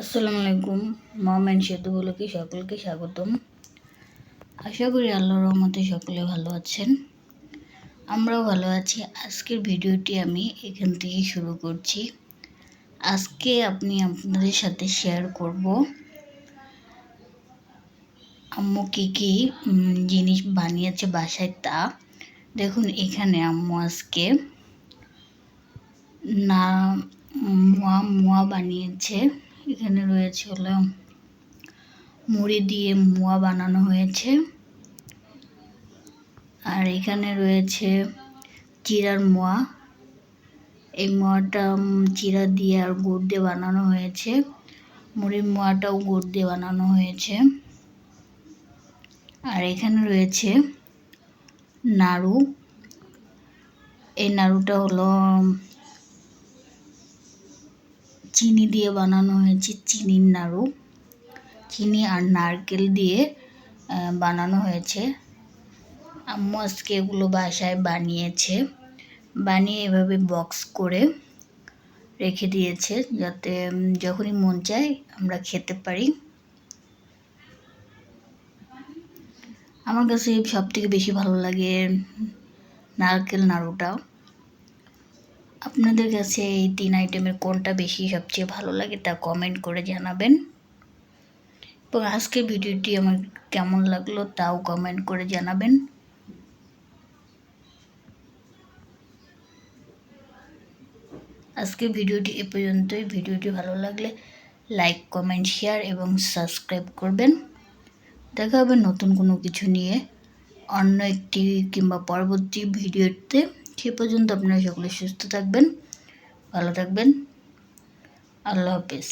আসসালামু আলাইকুম মম অ্যান্ড সেতু বলকে সকলকে স্বাগতম। আশা করি আল্লাহর রহমতে সকলে ভালো আছেন। আমরাও ভালো আছি। আজকের ভিডিওটি আমি এখান থেকে শুরু করছি। আজকে আপনি আপনাদের সাথে শেয়ার করব আম্মু কী কী জিনিস বানিয়েছে বাসায় তা। দেখুন, এখানে আম্মু আজকে না মোয়া মোয়া বানিয়েছে। এখানে রয়েছে হলো মুড়ি দিয়ে মোয়া বানানো হয়েছে। আর এখানে রয়েছে চিরার মোয়া। এই মোয়াটা চিরা দিয়ে আর গুড় দিয়ে বানানো হয়েছে। মুড়ির মোয়াটাও গুড় দিয়ে বানানো হয়েছে। আর এখানে রয়েছে নাড়ু। এই নাড়ুটা হলো চিনি দিয়ে বানানো হয়েছে, চিনির নাড়ু। চিনি আর নারকেল দিয়ে বানানো হয়েছে। আম্মু আজকে এগুলো বাসায় বানিয়েছে। বানিয়ে এভাবে বক্স করে রেখে দিয়েছে যাতে যখনই মন চায় আমরা খেতে পারি। আমার কাছে সব থেকে বেশি ভালো লাগে নারকেল নাড়ুটা। আপনাদের কাছে এই তিন আইটেমের কোনটা বেশি সবচেয়ে ভালো লাগে তা কমেন্ট করে জানাবেন। এবং আজকের ভিডিওটি আমার কেমন লাগল তাও কমেন্ট করে জানাবেন। আজকের ভিডিওটি এ পর্যন্তই। ভিডিওটি ভালো লাগলে লাইক কমেন্ট শেয়ার এবং সাবস্ক্রাইব করবেন। দেখা হবে নতুন কোনো কিছু নিয়ে অন্য একটি কিংবা পরবর্তী ভিডিওতে। সে পর্যন্ত আপনারা সকলে সুস্থ থাকবেন ভালো থাকবেন। আল্লাহ হাফেজ।